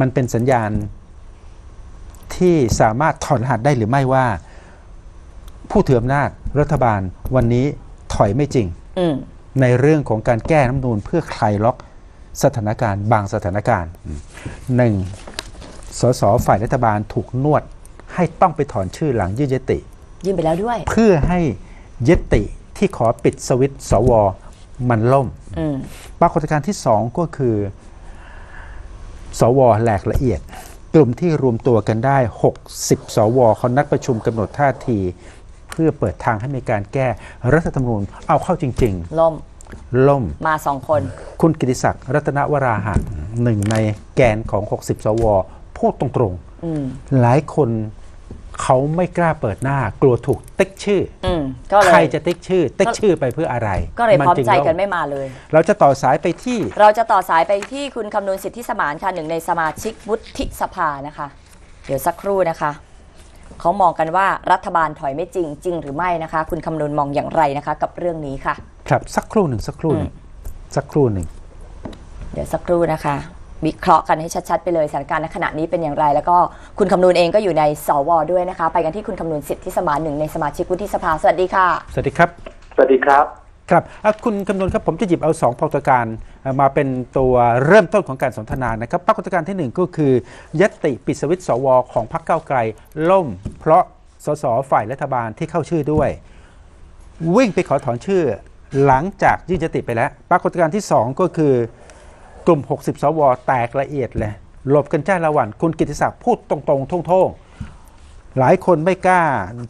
มันเป็นสัญญาณที่สามารถถอดรหัสได้หรือไม่ว่า ผู้ถืออำนาจรัฐบาลวันนี้ถอยไม่จริงอืมในเรื่องของการแก้น้ำนูนเพื่อคลายล็อกสถานการณ์ บางสถานการณ์หนึ่งสสฝ่ายรัฐบาลถูกนวด ให้ต้องไปถอนชื่อหลังยื่นยติ ยื่นไปแล้วด้วย เพื่อให้ยติที่ขอปิดสวิตช์สว มันล่มอืมปรากฏการณ์ที่สองก็คือ สวแหลกละเอียด กลุ่มที่รวมตัวกันได้ 60 สวเขานัดประชุมกำหนดท่าที เพื่อเปิดทางให้มีการแก้รัฐธรรมนูญเอาเข้าจริงล่มๆล่ม มาสองคน คุณกิติศักดิ์รัตนวราหะหนึ่งในแกนของ 60 สว พูดตรงอืมๆหลายคน เขาไม่กล้าเปิดหน้ากลัวถูกติ๊กชื่ออืมก็เลใครย จะติ๊กชื่อ ติ๊กชื่อไปเพื่ออะไรก็เลยพร้อมจึงใจกันล่ไม่มาเลย เราจะต่อสายไปที่เราจะต่อสายไปที่คุณคำนวณสิทธิสมานค่ะหนึ่งในสมาชิกวุฒิสภานะคะ เดี๋ยวสักครู่นะคะ เขามองกันว่ารัฐบาลถอยไม่จริงจริงหรือไม่นะคะ คุณคำนวณมองอย่างไรนะคะ กับเรื่องนี้ค่ะ ครับสักครู่หนึ่งสักครู่หนึ่งสักครู่หนึ่ง เดี๋ยวสักครู่นะคะ วิเคราะห์กันให้ชัด ๆ ไปเลยสถานการณ์ณขณะนี้เป็นอย่างไร แล้วก็คุณคำนวณเองก็อยู่ในสวด้วยนะคะ ไปกันที่คุณคำนวณสิทธิสมานหนึ่งในสมาชิกวุฒิสภาสวัสดีค่ะ สวัสดีครับสวัสดีครับครับอะคุณคำนวณครับผมจะหยิบเอาสองปรากฏการณ์อะมาเป็นตัวเริ่มต้นของการสนทนานะครับปรากฏการณ์ที่หนึ่งก็คือยตติปิดสวิตช์สวของพรรคก้าวไกล ล่ม เพราะสสฝ่ายรัฐบาลที่เข้าชื่อด้วย วิ่งไปขอถอนชื่อหลังจากยื่นยติไปแล้ว ปรากฏการณ์ที่สองก็คือ กลุ่ม 60 สว แตกละเอียดเลยหลบกันจ้าละวัน คุณกิติศักดิ์พูดตรงๆท่งๆ หลายคนไม่กล้า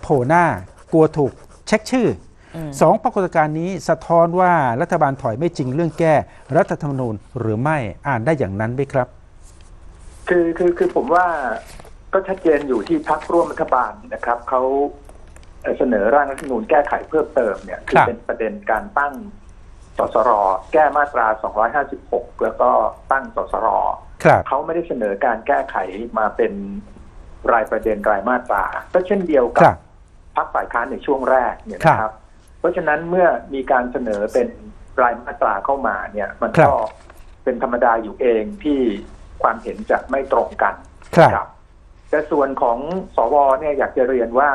โผล่หน้ากลัวถูกเช็คชื่ออสองปรากฏการณ์นี้สะท้อนว่ารัฐบาลถอยไม่จริงเรื่องแก้รัฐธรรมนูญหรือไม่อ่านได้อย่างนั้นไหมครับ คือคือคือผมว่าก็ชัดเจนอยู่ที่พักร่วมรัฐบาลนะครับเขาเอ่อเสนอร่างรัฐธรรมนูญแก้ไขเพิ่มเติมเนี่ยคือครับเป็นประเด็นการตั้ง สสรแก้มาตรา 256 แล้วก็ตั้งสสรครับเขาไม่ได้เสนอการแก้ไขมาเป็นรายประเด็นรายมาตรา ก็เช่นเดียวคกัรับบพักฝ่ายค้านในช่วงแรกเนี่ยครับนะครับ เพราะฉะนั้นเมื่อมีการเสนอเป็นรายมาตราเข้ามาเนี่ย มันครับก็เป็นธรรมดาอยู่เองที่ความเห็นจะไม่ตรงกันครับ แต่ส่วนของสวเนี่ยอยากจะเรียนว่า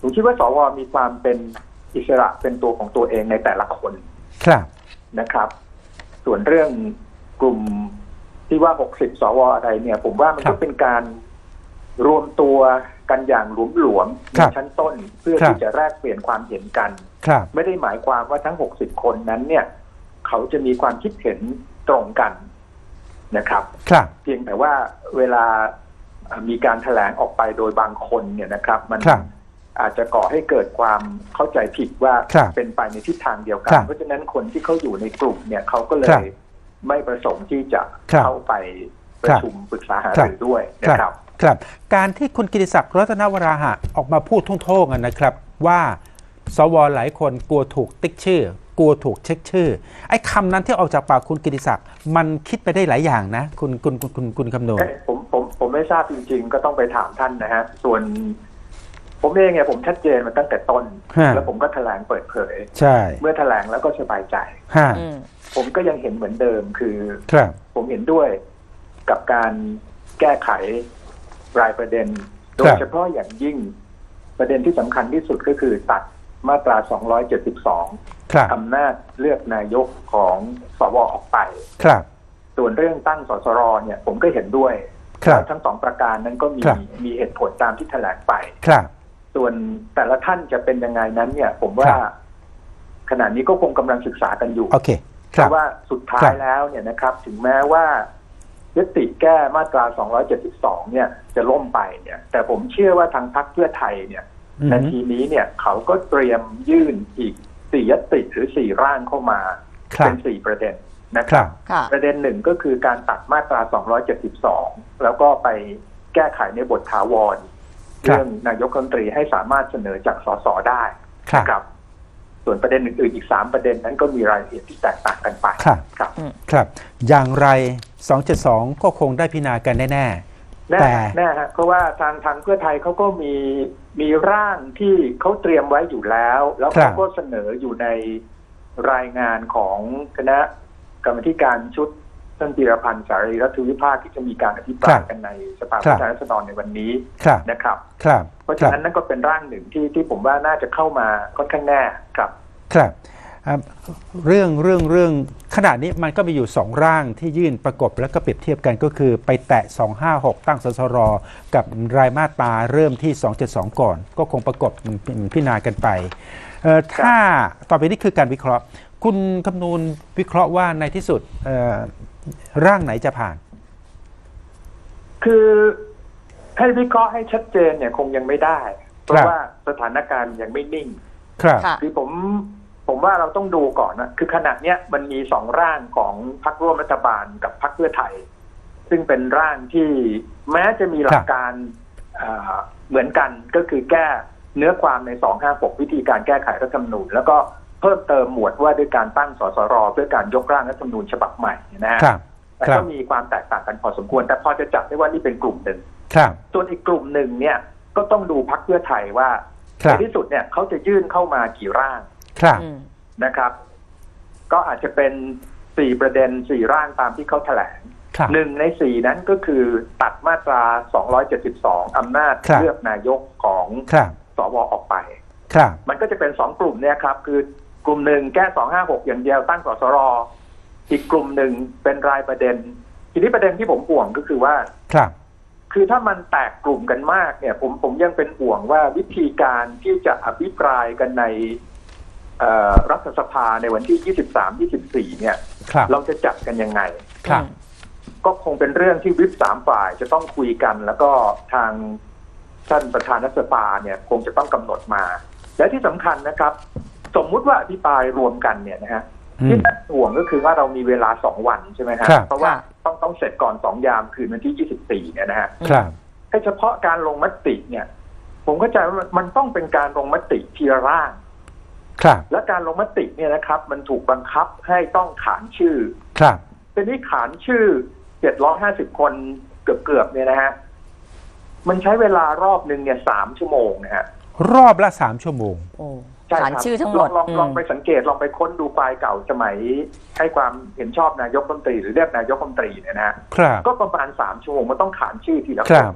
ผมคิดว่าสวมีความเป็นอิสระเป็นตัวของตัวเองในแต่ละคน ครับ นะครับ ส่วนเรื่องกลุ่มที่ว่า 60 สวอะไรเนี่ย ผมว่ามันครัก็บเป็นการรวมตัวกันอย่างหลวมๆในครับ ชั้นต้นเพื่อครับที่จะแลกเปลี่ยนความเห็นกัน ครับ ไม่ได้หมายความว่าทั้ง 60 คนนั้นเนี่ย เขาจะมีความคิดเห็นตรงกันนะครับ ครับ เพียงแต่ว่าเวลาเอ่อมีการแถลงออกไปโดยบางคนเนี่ยนะครับ มันครับ อาจจะก่อให้เกิดความเข้าใจผิดว่าครับเป็นไปในทิศทางเดียวกัคนรับเพราะฉะนั้นคนที่เขาอยู่ในกลุ่มเนี่ยเขาก็เลครับยไม่ประสงค์ที่จะครับเข้าไปประชุมปรึกษาหาครับ รือด้วยครันะครับ ครับ การที่คุณกิติศักดิ์รัตนวราหะออกมาพูดทุ่งๆกันนะครับ ว่าสวหลายคนกลัวถูกติ๊กชื่อ กลัวถูกเช็คชื่อ ไอ้คำนั้นที่ออกจากปากคุณกิติศักดิ์มันคิดไปได้หลายอย่างนะ คุณคุณคุณคุณคุณคำนวณเอ้ยผมผมผมไม่ทราบจริงๆ ก็ต้องไปถามท่านนะฮะ ส่วน ผมเองเนี่ยผมชัดเจนมาตั้งแต่ต้น ฮะ แล้วผมก็แถลงเปิดเผย ใช่เมื่อแถลงแล้วก็สบายใจ ฮะอืม ผมก็ยังเห็นเหมือนเดิมคือครับผมเห็นด้วยกับการแก้ไขรายประเด็น โดยเฉพาะอย่างยิ่งประเด็นที่สำคัญที่สุดก็คือตัดมาตรา 272ครับอำนาจเลือกนายกของสวออกไป ครับ ส่วนเรื่องตั้งสสรเนี่ยผมก็เห็นด้วยครับทั้งสองประการนั้นก็มีครับ มีเหตุผลตามที่แถลงไป ครับ ส่วนแต่ละท่านจะเป็นยังไงนั้นเนี่ย ผมว่าครับขณะนี้ก็คงกำลังศึกษากันอยู่โอเคคเพรับราะว่าสุดท้าครัยบแล้วเนี่ยนะครับ ถึงแม้ว่ายติแก้มาตรา 272 เนี่ย จะล่มไปเนี่ย แต่ผมเชื่อว่าทางพรรคเพื่อไทยเนี่ยอืมนาทีนี้เนี่ยเขาก็เตรียมยื่นอีกสี่ยติหรือสี่ร่างเข้ามาครัเป็บนสี่ประเด็นนะคครัรับบค่ะประเด็นหนึ่งก็คือการตัดมาตรา 272 แล้วก็ไปแก้ไขในบทถาวรครับ เรื่องนายกรัฐมนตรีให้สามารถเสนอจากสสได้ครับนะครับส่วนประเด็นอื่นๆอีก3ประเด็นนั้นก็มีรายละเอียดที่แตกต่างกันไปครับครับ ครับ อย่างไร272ก็คงได้พิจารณากันแน่แน่แต่แน่ฮะเพราะว่าทางทางเพื่อไทยเขาก็มีมีร่างที่เขาเตรียมไว้อยู่แล้ว แล้วครัเขาบก็เสนออยู่ในรายงานของคณะกรรมธิการชุด ท่านธีรพันธ์สารีรัฐวิภาคที่จะมีการอภิปราคยรับกันในสภาครัผู้บแทนราษฎรในวันนี้ครับนะครับครับ เพราะคฉะรับนั้นนั่นก็เป็นร่างหนึ่งที่ที่ผมว่าน่าจะเข้ามาค่อนข้างแน่ครับ ครับอ่าเรื่องเรื่องเรื่องขณะนี้มันก็มีอยู่ 2 ร่างที่ยื่นประกบแล้วก็เปรียบเทียบกันก็คือไปแตะ 256 ตั้งสสรกับรายมาตราเริ่มที่ 272 ก่อน ก็คงประกบพิจารณากันไปเอ่อถ้าต่อไปนี้คือการวิเคราะห์ คุณคำนูนวิเคราะห์ว่าในที่สุดเอ่อ ร่างไหนจะผ่าน คือให้วิเคราะห์ให้ชัดเจนเนี่ยคงยังไม่ได้ เพครัราะบว่าสถานการณ์ยังไม่นิ่ง ครับค่ะคือผมผมว่าเราต้องดูก่อนนะคือขณะเนี้ยมันมีสองร่างของพรรคร่วมรัฐบาลกับพรรคเพื่อไทย ซึ่งเป็นร่างที่แม้จะมีหลักการอ่าเหมือนกันก็คือแก้เนื้อความใน 256 วิธีการแก้ไขรัฐธรรมนูญ แล้วก็ เพิ่มเติมหมวดว่าด้วยการตั้งสสรเพื่อการยกร่างรัฐธรรมนูญฉบับใหม่นะฮะครับแต่ครัก็บมีความแตกต่างกันพอสมควร แต่พอจะจับได้ว่านี่เป็นกลุ่มหนึ่งครับส่วนอีกกลุ่มหนึ่งเนี่ยก็ต้องดูพรรคเพื่อไทยว่าครัในบที่สุดเนี่ยเขาจะยื่นเข้ามากี่ร่างครับอืมนะครับ ก็อาจจะเป็นสี่ประเด็นสี่ร่างตามที่เขาแถลงครับหนึ่งในสี่นั้นก็คือตัดมาตรา 272 อำนาจครับเลือกนายกของครับสวออกไปครับมันก็จะเป็นสองกลุ่มเนี่ยครับ คือ กลุ่มหนึ่งแก้256อย่างเดียวตั้งสสรอีกกลุ่มหนึ่งเป็นรายประเด็น ทีนี้ประเด็นที่ผมห่วงก็คือว่า ครับ คือถ้ามันแตกกลุ่มกันมากเนี่ย ผมผมยังเป็นห่วงว่าวิธีการที่จะอภิปรายกันในเอ่อรัฐสภาในวันที่ 23 24 เนี่ยครับเราจะจัดกันยังไง ครับ ก็คงเป็นเรื่องที่วิปสามฝ่ายจะต้องคุยกัน แล้วก็ทางท่านประธานรัฐสภาเนี่ย คงจะต้องกำหนดมา และที่สำคัญนะครับ สมมุติว่าอภิปรายรวมกันเนี่ยนะฮะอืที่มน่าห่วงก็คือว่าเรามีเวลาสองวันใช่ไหมฮะครับเพราะว่าค่ะต้องต้องเสร็จก่อนสองยามคืนวันที่24เนี่ยนะฮะครับแค่เฉพาะการลงมติเนี่ย ผมเข้าใจว่ามันมันต้องเป็นการลงมติทีละร่าง ครับ และการลงมติเนี่ยนะครับ มันถูกบังคับให้ต้องขานชื่อ ครับทีนี้ขานชื่อ750คนเกือบๆเนี่ยนะฮะมันใช้เวลารอบหนึ่งเนี่ยสามชั่วโมงนะฮะรอบละสามชั่วโมง โอ้ใช่ฐานครับชื่อทั้งหมดลองลองอืมลองไปสังเกตลองไปค้นดูไฟล์เก่าสมัย ให้ความเห็นชอบนายกรัฐมนตรีหรือเรียกนายกรัฐมนตรีเนี่ยนะฮะครับก็ประมาณสามชั่วโมงมันต้องขานชื่อทีละคครันบ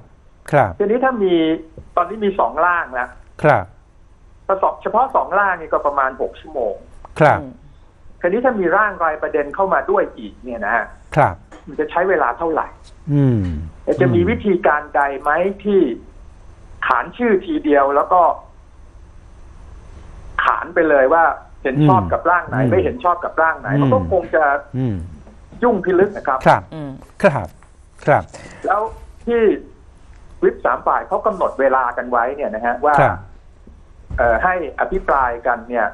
ครับทีนี้ถ้ามีตอนนี้มีสองร่างแล้วครับประสบเฉพาะสองร่างนี่ก็ประมาณหกชั่วโมง ครับอืมทีนี้ถ้ามีร่างรายประเด็นเข้ามาด้วยอีกเนี่ยนะฮะครับ มันจะใช้เวลาเท่าไหร่ อืมจะมีวิธีการใดไหมที่ขานชื่อทีเดียวแล้วก็ ขานไปเลยว่า เห็นชอบกับร่างไหน ไม่เห็นชอบกับร่างไหนมันก็คงจะอืมยุ่งพิลึกนะครับ ครับอืมครับ ครับ แล้วที่วิปสามฝ่ายเขากำหนดเวลากันไว้เนี่ยนะฮะว่าครับเอ่อให้อภิปรายกันเนี่ย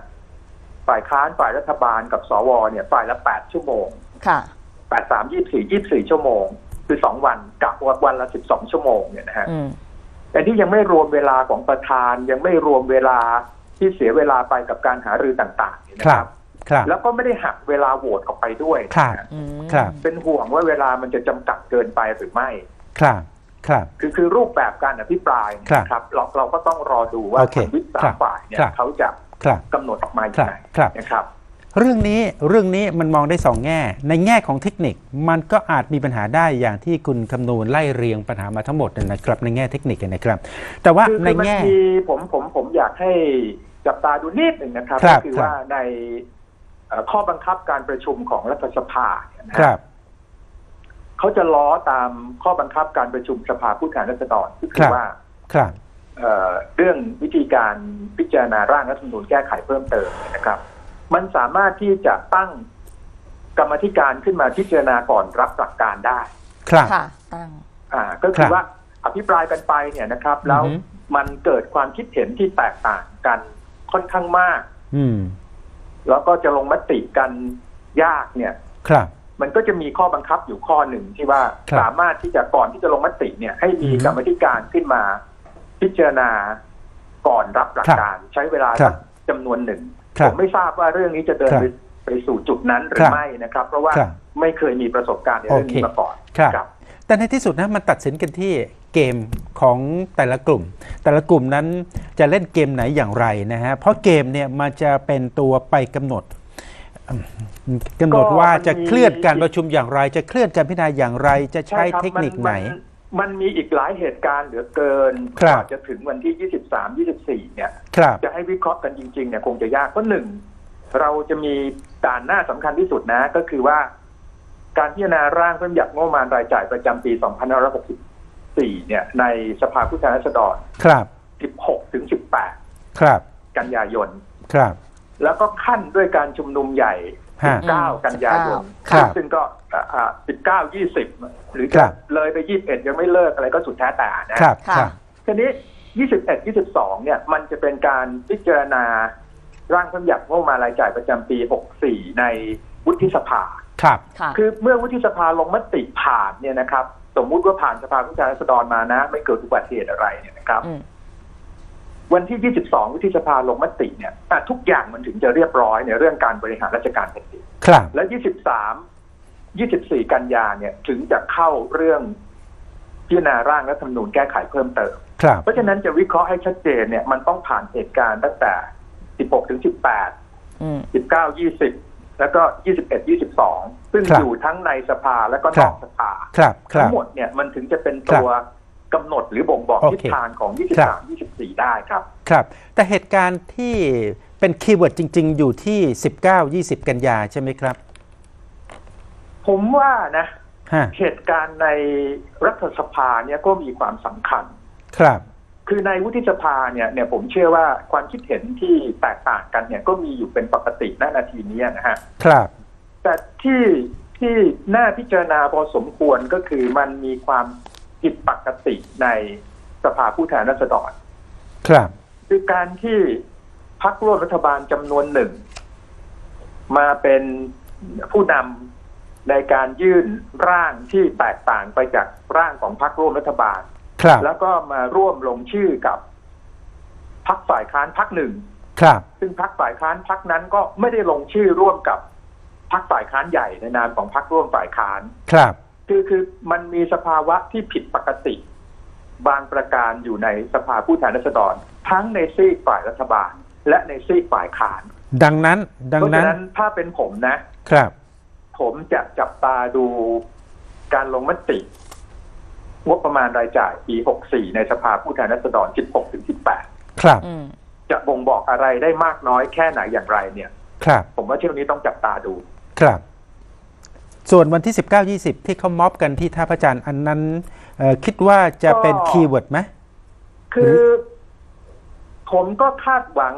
ฝ่ายค้านฝ่ายรัฐบาลกับสวเนี่ย ฝ่ายละแปดชั่วโมง ค่ะแปดสามยี่สี่ยี่สี่ชั่วโมง คือสองวันกับวันละสิบสองชั่วโมงเนี่ยนะฮะอืมแต่ที่ยังไม่รวมเวลาของประธานยังไม่รวมเวลา ที่เสียเวลาไปกับการหารือต่างๆเนี่ยนะคครัรับ บ ครับ แล้วก็ไม่ได้หักเวลาโหวตออกไปด้วยครับ นะฮะอืมครับ เป็นห่วงว่าเวลามันจะจำกัดเกินไปหรือไม่ ครับ ครับ คือคือรูปแบบการอภิปรายเนยครับนะครับเราเราก็ต้องรอดูว่าโอเคทางวิปสาครัมบฝ่ายเนี่ยครับ เขาจะครับ กำหนดออกมาอครัย่าบงไรครับ นะครับ เรื่องนี้เรื่องนี้มันมองได้สองแง่ ในแง่ของเทคนิคมันก็อาจมีปัญหาได้อย่างที่คุณคำนูนไล่เรียงปัญหามาทั้งหมดนะครับในแง่เทคนิคนะครับ แต่ว่าคือในคือมันแง่มีผมผมผมอยากให้จับตาดูนิดหนึ่งนะครับครัก็บคือครับว่าในเอ่อข้อบังคับการประชุมของรัฐสภาเนี่ยนะคฮะรับเขาจะล้อตามข้อบังคับการประชุมสภาผู้แทนราษฎรก็คืครัอบว่าครับเอ่อเรื่องวิธีการพิจารณาร่างรัฐธรรมนูญแก้ไขเพิ่มเติมเนี่ยนะครับ มันสามารถที่จะตั้งกรรมธิการขึ้นมาพิจารณาก่อนรับหลักการได้ ครับค่ะตั้งอ่า ก็คคืรัอบ ว่าอภิปรายกันไปเนี่ยนะครับ แล้วอือฮึ มันเกิดความคิดเห็นที่แตกต่างกันค่อนข้างมาก อืม แล้วก็จะลงมติกันยากเนี่ย ครับ มันก็จะมีข้อบังคับอยู่ข้อหนึ่งที่ว่าครับสามารถที่จะก่อนที่จะลงมติเนี่ย ให้มีอือฮึกรรมธิการขึ้นมาพิจารณาก่อนรับหลักครับการ ใช้เวลาครับ จำนวนหนึ่งครั ผบมไม่ทราบว่าเรื่องนี้จะเดินครับไปไปสู่จุดนั้นหรืครัอบไม่นะครับ เพราะว่าครับไม่เคยมีประสบการณ์ในเรื่องนี้โอเคมาก่อนครับครับแต่ในที่สุดนะมันตัดสินกันที่เกมของแต่ละกลุ่ม แต่ละกลุ่มนั้นจะเล่นเกมไหนอย่างไรนะฮะเพราะเกมเนี่ยมันจะเป็นตัวไปกำหนดกำหนดว่าจะก็มันมีเคลื่อนการประชุมอย่างไร จะเคลื่อนการพิจารณาอย่างไร จะใช้ครับเทคนิคไหน มัมันมีอีกหลายเหตุการณ์เหลือเกินครักบว่าจะถึงวันที่ 23 24 เนี่ย ครับ จะให้วิเคราะห์กันจริงๆเนี่ยคงจะยากเพราะหนึ่งเราจะมีด่านหน้าสำคัญที่สุดนะ ก็คือว่าการพิจารณาร่างพระบัญญัติงบประมาณรายจ่ายประจำปี 2564 เนี่ย ในสภาผู้แทนราษฎร ครับ 16 ถึง ครับ 18 กันยายน ครับ แล้วก็ขั้นด้วยการชุมนุมใหญ่ ฮะ 19 กันยายนครับซึ่งก็อ่า19 20 หรือครัจะบ เลยไป 21 ยังไม่เลิกอะไรก็สุดแท้แต่นะ ครับค่ะ ครับ ทีนี้ 21 22 เนี่ย มันจะเป็นการพิจารณาร่างพระบัญญัติงบประมาณรายจ่ายประจำปี 64 ในวุฒิสภา ครับ ค่ะ คือเมื่อวุฒิสภาลงมติผ่านเนี่ยนะครับ สมมุติว่าผ่านสภาผู้แทนราษฎรมานะ ไม่เกิดอุบัติเหตุอะไรเนี่ยนะครับ อืม วันที่ 22วุฒิสภาลงมติเนี่ยอะทุกอย่างมันถึงจะเรียบร้อยในเรื่องการบริหารราชการแผ่นดินครับ และ 23 24 กันยาเนี่ยถึงจะเข้าเรื่องพิจารณาร่างรัฐธรรมนูญแก้ไขเพิ่มเติมครับเพราะฉะนั้นจะวิเคราะห์ให้ชัดเจนเนี่ยมันต้องผ่านเหตุการณ์ตั้งแต่ 16 ถึง 18อืม19 20 แล้วก็ 21 22 ซึ่งครับอยู่ทั้งในสภาและก็คนรัอบกสภาครับครัทั้บงหมดเนี่ยมันถึงจะเป็นตัวกำหนดหรือบ่งบอกโอเคทิศทางของครับ23 24ได้ครับ ครับ แต่เหตุการณ์ที่เป็นคีย์เวิร์ดจริง ๆ อยู่ที่ 19 20 กันยาใช่ไหมครับ ผมว่านะฮะเหตุการณ์ในรัฐสภาเนี่ยก็มีความสำคัญ ครับ คือในวุฒิสภาเนี่ยเนี่ยผมเชื่อว่าความคิดเห็นที่แตกต่างกันเนี่ยก็มีอยู่เป็นปกติณนาทีนี้นะฮะ ครับ แต่ที่ที่น่าพิจารณาพอสมควรก็คือมันมีความผิดปกติในสภาผู้แทนราษฎร ครับคือการที่พักร่วมรัฐบาลจำนวนหนึ่ง มาเป็นผู้นำในการยื่นร่างที่แตกต่างไปจากร่างของพักร่วมรัฐบาล ครับ แล้วก็มาร่วมลงชื่อกับพักฝ่ายค้านพักหนึ่ง ครับ ซึ่งพักฝ่ายค้านพักนั้นก็ไม่ได้ลงชื่อร่วมกับพักฝ่ายค้านใหญ่ในนามของพักร่วมฝ่ายค้าน ครับ คือคือมันมีสภาวะที่ผิดปกติ บางประการอยู่ในสภาผู้แทนราษฎร ทั้งในซีกฝ่ายรัฐบาล และในซีกฝ่ายค้านดังนั้น ดังเพราะนั้ฉะนนั้นถ้าเป็นผมนะ ครับ ผมจะจับตาดูการลงมติ งบประมาณรายจ่ายปี 64 ในสภาผู้แทนราษฎร 16ถึง18 ครับ อืม จะบ่งบอกอะไรได้มากน้อยแค่ไหนอย่างไรเนี่ย ครับ ผมว่าเที่ยวนี้ต้องจับตาดู ครับ ส่วนวันที่ 19 20 ที่เขาม็อบกันที่ท่าพระจันทร์อันนั้นเอ่อคิดว่าจะเป็นก็คีย์เวิร์ดไหมคือ ผมก็คาดหวัง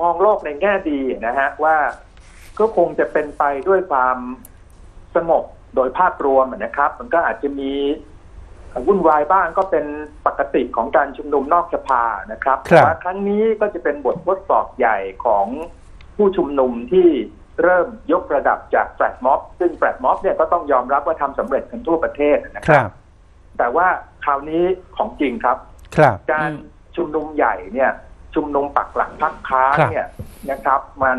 มองโลกในแง่ดีนะฮะ ว่าก็คงจะเป็นไปด้วยความสงบโดยภาพรวมนะครับ มันก็อาจจะมีวุ่นวายบ้างก็เป็นปกติของการชุมนุมนอกสภานะครับครับแต่ว่าครั้งนี้ก็จะเป็นบททดสอบใหญ่ของผู้ชุมนุมที่ เริ่มยกระดับจากแฟลตม็อบซึ่งแฟลตม็อบเนี่ยก็ต้องยอมรับว่าทำสำเร็จกันทั่วประเทศนะคครัรับบแต่ว่าคราวนี้ของจริงครับ ครับ การอืมชุมนุมใหญ่เนี่ย ชุมนุมปักหลักพักค้างครับเนี่ยนะครับ มัน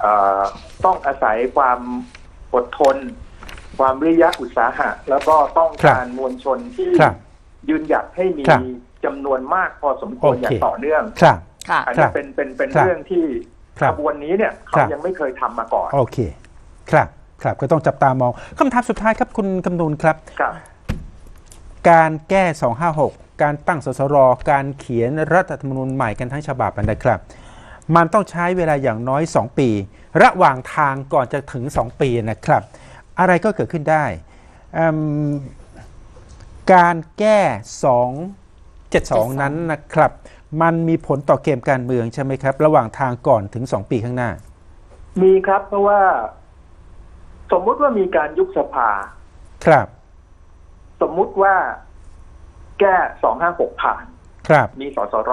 เอ่อต้องอาศัยความอดทน ความวิริยะอุตสาหะ แล้วก็ต้องการมวลชนที่ครับยืนหยัดให้มีครับจำนวนมากพอสมควรโอเคอย่างต่อเนื่องครับค่ะอันครันี้บเป็นเป็นเป็นครับเรื่องที่ ครัขบบวนนี้เนี่ยคเขารับยังไม่เคยทำมาก่อนโอเค ครับ ครับก็ต้องจับตามองคำถามสุดท้ายครับคุณคำนูนครับครับ การแก้ 256 การตั้งสสรการเขียนรัฐธรรมนูญใหม่กันทั้งฉบับนะครับ มันต้องใช้เวลาอย่างน้อย 2 ปี ระหว่างทางก่อนจะถึง 2 ปีนะครับ อะไรก็เกิดขึ้นได้อืมการแก้ 272 นั้นนะครับ มันมีผลต่อเกมการเมืองใช่ไหมครับ ระหว่างทางก่อนถึง2ปีข้างหน้า มีครับเพราะว่า สมมุติว่ามีการยุบสภา ครับ สมมุติว่าแก้สองห้าหกผ่าน ครับ มีสสร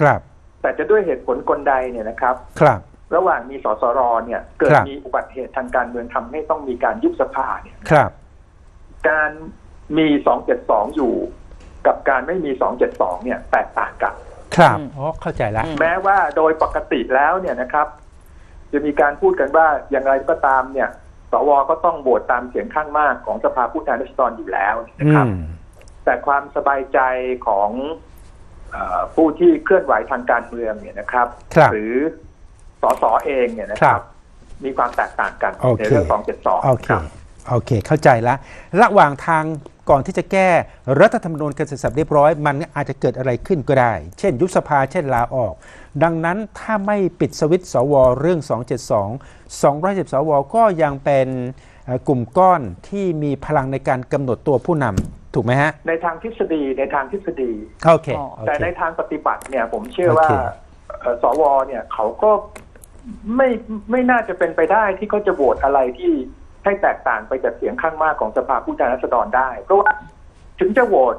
ครับ แต่จะด้วยเหตุผลกลใดเนี่ยนะครับ ครับ ระหว่างมีสสรเนี่ย เกิดครับมีอุบัติเหตุทางการเมืองทำให้ต้องมีการยุบสภาเนี่ย ครับ การมีสองเจ็ดสองอยู่กับการไม่มีสองเจ็ดสองเนี่ยแตกต่างกัน ครับอืมอ๋อเข้าใจแล้วอืมแม้ว่าโดยปกติแล้วเนี่ยนะครับ จะมีการพูดกันว่าอย่างไรก็ตามเนี่ยสวก็ต้องโหวตตามเสียงข้างมากของสภาผู้แทนราษฎรอยู่แล้วนะอืครับมแต่ความสบายใจของเออผู้ที่เคลื่อนไหวทางการเมืองเนี่ยนะครับครับหรือสสเองเนี่ยนะคครัรับบมีความแตกต่างกันโอเคในเรื่องของ272โอเคครับโอเค เข้าใจละระหว่างทาง ก่อนที่จะแก้รัฐธรรมนูญกันเสร็จสับเรียบร้อย มันอาจจะเกิดอะไรขึ้นก็ได้ เช่น ยุบสภาเช่นลาออก ดังนั้นถ้าไม่ปิดสวิตช์สวเรื่อง 272 210สวก็ยังเป็นเอ่อกลุ่มก้อนที่มีพลังในการกำหนดตัวผู้นำถูกไหมฮะ ในทางทฤษฎีในทางทฤษฎีโอเคอ๋อโอแต่เคในทางปฏิบัติเนี่ยผมเชื่อว่าโอเคเอ่อสวเนี่ยเขาก็ไม่ไม่น่าจะเป็นไปได้ที่เขาจะโหวตอะไรที่ ให้แตกต่างไปจากเสียงข้างมากของสภาผู้แทนราษฎรได้ เพราะว่าถึงจะโหวต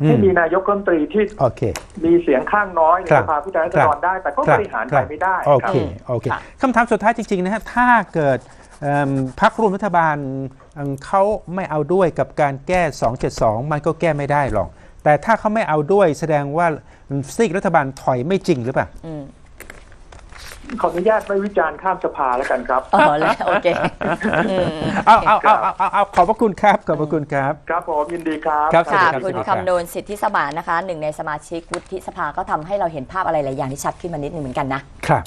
อืให้มมีนายกรัฐมนตรีที่โอเคมีเสียงข้างน้อยในครับสภาผู้แทนราษฎรได้ แต่ก็ครับบริหารคไปรับไม่ได้โอครับเคโอเคค่ะคำถามสุดท้ายจริงๆนะฮะถ้าเกิดเอิ่มพรรคร่วมรัฐบาลเอิ่มเขาไม่เอาด้วยกับการแก้ 272 มันก็แก้ไม่ได้หรอก แต่ถ้าเขาไม่เอาด้วยแสดงว่าซีกรัฐบาลถอยไม่จริงหรือเปล่าอืม ขออนุญาตไม่วิจารณ์ข้ามสภาแล้วกันครับ อ๋อแล้วโอเคอืมเอาเอาเอาเอาเอาเอาขอบพระคุณครับขอบพระคุณครับ ครับผมยินดีครับ ครับค่ะสวัสดีรับคุณสวัสดีรับ คำนวณสิทธิสมานนะคะ หนึ่งในสมาชิกวุฒิสภาก็ทำให้เราเห็นภาพอะไรหลายอย่างที่ชัดขึ้นมานิดนึงเหมือนกันนะ ครับ